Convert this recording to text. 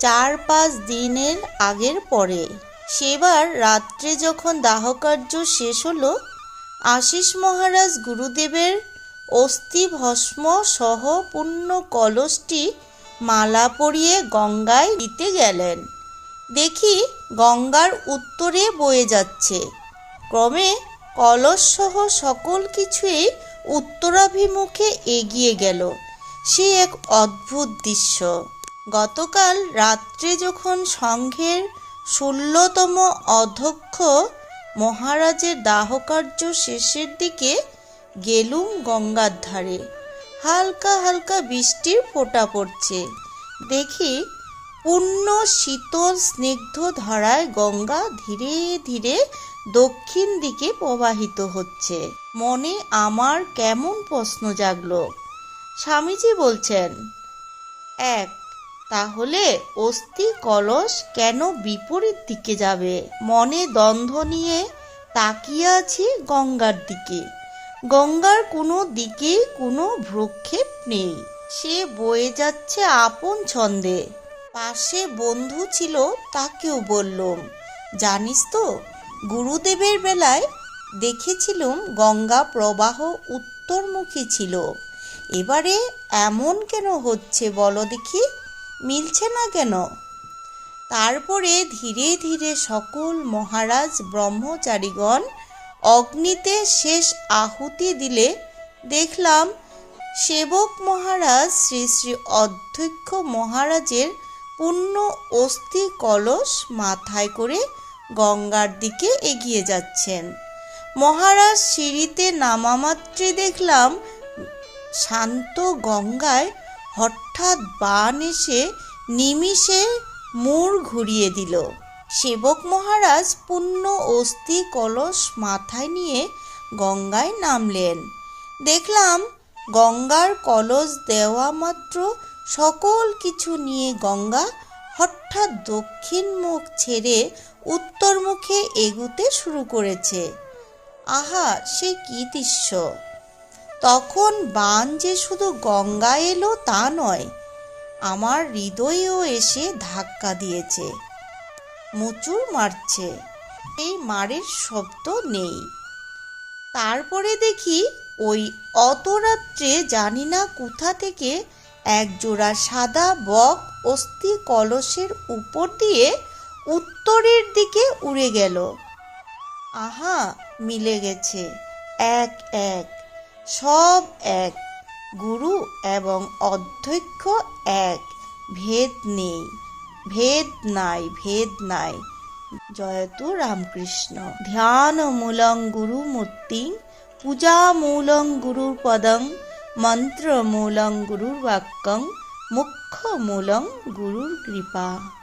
চার পাঁচ দিনের আগের পরে। সেবার রাত্রে যখন দাহকার্য শেষ হলো, আশিস মহারাজ গুরুদেবের অস্থি ভস্ম সহ পূর্ণ কলসটি মালা পরিয়ে গঙ্গায় দিতে গেলেন। দেখি গঙ্গার উত্তরে বয়ে যাচ্ছে। ক্রমে কলসসহ সকল কিছুই উত্তরাভিমুখে এগিয়ে গেল। সে এক অদ্ভুত দৃশ্য। গতকাল রাত্রে যখন সংঘের ষোলোতম অধ্যক্ষ মহারাজের দাহকার্য শেষের দিকে গেলুম গঙ্গার ধারে, হালকা হালকা বৃষ্টির ফোঁটা পড়ছে। দেখি পূর্ণ শীতল স্নিগ্ধ ধারায় গঙ্গা ধীরে ধীরে দক্ষিণ দিকে প্রবাহিত হচ্ছে। মনে আমার কেমন প্রশ্ন জাগল। স্বামীজি বলছেন, এক তাহলে অস্থি কলস কেন বিপরীত দিকে যাবে? মনে দ্বন্দ্ব নিয়ে তাকিয়ে আছি গঙ্গার দিকে। গঙ্গার কোনো দিকে কোনো ভ্রক্ষেপ নেই। সে বয়ে যাচ্ছে আপন ছন্দে। পাশে বন্ধু ছিল, তাকেও বললুম, জানিস তো, গুরুদেবের বেলায় দেখেছিলুম গঙ্গা প্রবাহ উত্তরমুখী ছিল। এবারে এমন কেন হচ্ছে বলো দেখি? মিলছে না কেন? তারপরে ধীরে ধীরে সকল মহারাজ, ব্রহ্মচারীগণ অগ্নিতে শেষ আহুতি দিলে দেখলাম সেবক মহারাজ শ্রী শ্রী অধ্যক্ষ মহারাজের পূর্ণ অস্থি কলস মাথায় করে গঙ্গার দিকে এগিয়ে যাচ্ছেন। মহারাজ সিঁড়িতে নামামাত্রে দেখলাম শান্ত গঙ্গায় হঠাৎ বান এসে নিমিষে মুড় ঘুরিয়ে দিল। সেবক মহারাজ পূর্ণ অস্থি কলস মাথায় নিয়ে গঙ্গায় নামলেন। দেখলাম গঙ্গার কলস দেওয়া মাত্র সকল কিছু নিয়ে গঙ্গা হঠাৎ দক্ষিণ মুখ ছেড়ে উত্তর মুখে এগুতে শুরু করেছে। আহা, সে কি দৃশ্য! তখন বান যে শুধু গঙ্গা এলো তা নয়, আমার হৃদয়েও এসে ধাক্কা দিয়েছে। মুচুর মারছে। এই মারের শব্দ নেই। তারপরে দেখি ওই অত রাত্রে জানি না কোথা থেকে এক জোড়া সাদা বক অস্থি কলসের উপর দিয়ে উত্তরের দিকে উড়ে গেল। আহা, মিলে গেছে। এক এক। সব এক। গুরু এবং অধ্যক্ষ এক। ভেদ নেই। ভেদ নাই ভেদ নাই। জয়তু রামকৃষ্ণ। ধ্যান মূলং গুরু মূর্তি পূজা মূলং গুরুর পদং মন্ত্র মূলং গুরুর বাক্যং মুখ্য মূলং গুরুর কৃপা।